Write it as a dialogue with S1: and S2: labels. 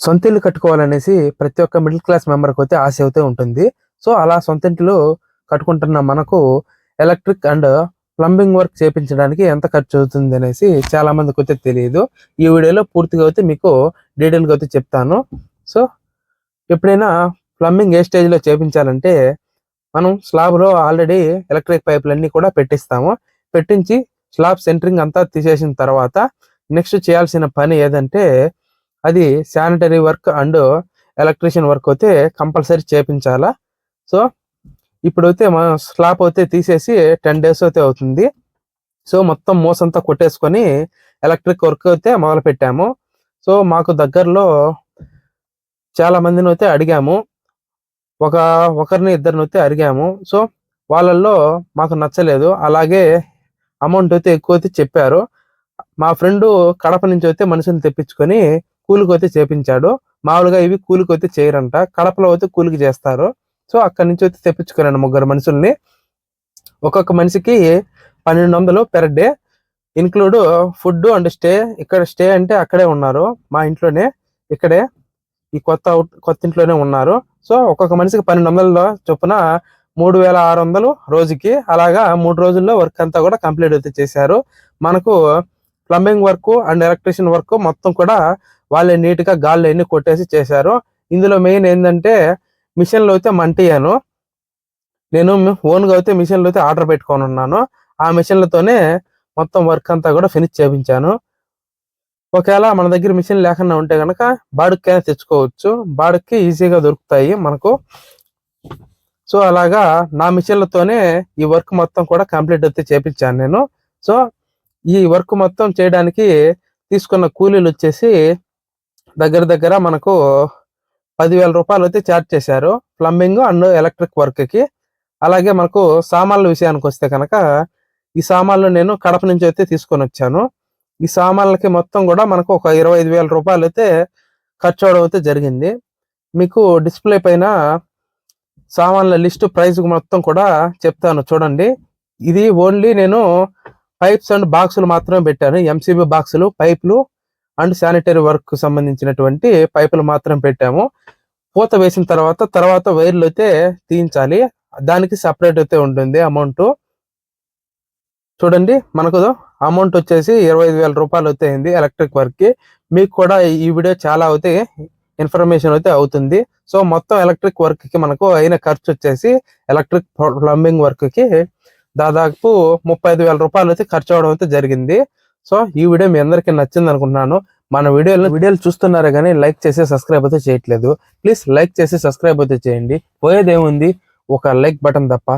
S1: సొంత ఇల్లు కట్టుకోవాలనేసి ప్రతి ఒక్క మిడిల్ క్లాస్ మెంబర్కి అయితే ఆశ అయితే ఉంటుంది. సో అలా సొంత ఇంటిలో కట్టుకుంటున్న మనకు ఎలక్ట్రిక్ అండ్ ప్లంబింగ్ వర్క్ చేపించడానికి ఎంత ఖర్చు అవుతుంది అనేసి చాలా మందికి అయితే తెలియదు. ఈ వీడియోలో పూర్తిగా అయితే మీకు డీటెయిల్గా అయితే చెప్తాను. సో ఎప్పుడైనా ప్లంబింగ్ ఏ స్టేజ్లో చేపించాలంటే మనం స్లాబ్లో ఆల్రెడీ ఎలక్ట్రిక్ పైపులన్నీ కూడా పెట్టిస్తాము. పెట్టించి స్లాబ్ సెంటరింగ్ అంతా తీసేసిన తర్వాత నెక్స్ట్ చేయాల్సిన పని ఏదంటే అది sanitary work and electrician work అయితే కంపల్సరీ చేపించాలా. సో ఇప్పుడైతే మనం స్లాబ్ అయితే తీసేసి టెన్ డేస్ అయితే అవుతుంది. సో మొత్తం మోసంతా కొట్టేసుకొని ఎలక్ట్రిక్ వర్క్ అయితే మొదలు పెట్టాము సో మాకు దగ్గరలో చాలా మందిని అయితే అడిగాము. ఒక ఒకరిని ఇద్దరిని అయితే అడిగాము. సో వాళ్ళల్లో మాకు నచ్చలేదు. అలాగే అమౌంట్ అయితే ఎక్కువ అయితే చెప్పారు. మా ఫ్రెండ్ కడప నుంచి అయితే మనుషుని తెప్పించుకొని కూలికి అయితే చేపించాడు. మామూలుగా ఇవి కూలికి అయితే చేయరంట. కడపలో అయితే కూలికి చేస్తారు. సో అక్కడి నుంచి అయితే తెప్పించుకున్నాను ముగ్గురు మనుషుల్ని. ఒక్కొక్క మనిషికి పన్నెండు వందలు per day. Include food and stay. ఇక్కడ స్టే అంటే అక్కడే ఉన్నారు. మా ఇంట్లోనే ఇక్కడే ఈ కొత్త అవుట్- కొత్త ఇంట్లోనే ఉన్నారు. సో ఒక్కొక్క మనిషికి పన్నెండు వందల చొప్పున మూడు వేల ఆరు వందలు రోజుకి. అలాగా మూడు రోజుల్లో వర్క్ అంతా కూడా కంప్లీట్ అయితే చేశారు. మనకు plumbing work and electrician work మొత్తం కూడా వాళ్ళే నీట్గా గాల్లో ఎన్ని కొట్టేసి చేశారు. ఇందులో మెయిన్ ఏంటంటే మిషన్లు అయితే మంటియాను. నేను ఓన్గా అయితే మిషన్లు అయితే ఆర్డర్ పెట్టుకొని ఉన్నాను. ఆ మిషన్లతోనే మొత్తం వర్క్ అంతా కూడా ఫినిష్ చేపించాను. ఒకవేళ మన దగ్గర మిషన్ లేకుండా ఉంటే గనక బాడుక్కైనా తెచ్చుకోవచ్చు. బాడుక్కి ఈజీగా దొరుకుతాయి మనకు. సో అలాగా నా మిషన్లతోనే ఈ వర్క్ మొత్తం కూడా కంప్లీట్ అయితే చేపించాను నేను. సో ఈ వర్క్ మొత్తం చేయడానికి తీసుకున్న కూలీలు వచ్చేసి దగ్గర దగ్గర మనకు పదివేల రూపాయలు అయితే ఛార్జ్ చేశారు. ప్లంబింగ్ అండ్ ఎలక్ట్రిక్ వర్క్కి. అలాగే మనకు సామాన్ల విషయానికి వస్తే కనుక ఈ సామాన్లు నేను కడప నుంచి అయితే తీసుకొని వచ్చాను. ఈ సామాన్లకి మొత్తం కూడా మనకు ఒక ఇరవై ఐదు వేల రూపాయలు అయితే ఖర్చు అవడం అయితే జరిగింది. మీకు డిస్ప్లే పైన సామాన్ల లిస్ట్ ప్రైస్ మొత్తం కూడా చెప్తాను చూడండి. ఇది ఓన్లీ నేను పైప్స్ అండ్ బాక్సులు మాత్రమే పెట్టాను. ఎంసీబీ బాక్సులు పైపులు అండ్ శానిటరీ వర్క్ సంబంధించినటువంటి పైపులు మాత్రం పెట్టాము. పూత వేసిన తర్వాత తర్వాత వైర్లు అయితే తీయించాలి. దానికి సపరేట్ అయితే ఉంటుంది అమౌంట్. చూడండి మనకు అమౌంట్ వచ్చేసి ఇరవై ఐదు వేల రూపాయలు అయితే అయింది ఎలక్ట్రిక్ వర్క్కి మీకు కూడా ఈ వీడియో చాలా అయితే ఇన్ఫర్మేషన్ అయితే అవుతుంది. సో మొత్తం ఎలక్ట్రిక్ వర్క్కి మనకు అయిన ఖర్చు వచ్చేసి ఎలక్ట్రిక్ ప్లంబింగ్ వర్క్కి దాదాపు ముప్పై ఐదు వేల రూపాయలు అయితే ఖర్చు అవడం అయితే జరిగింది. సో ఈ వీడియో మీ అందరికీ నచ్చింది అనుకుంటున్నాను. మన వీడియోలు వీడియోలు చూస్తున్నారు కానీ లైక్ చేసి సబ్స్క్రైబ్ అయితే చేయట్లేదు. ప్లీజ్ లైక్ చేసి సబ్స్క్రైబ్ అయితే చేయండి. పోయేదేముంది? ఒక లైక్ బటన్ తప్ప.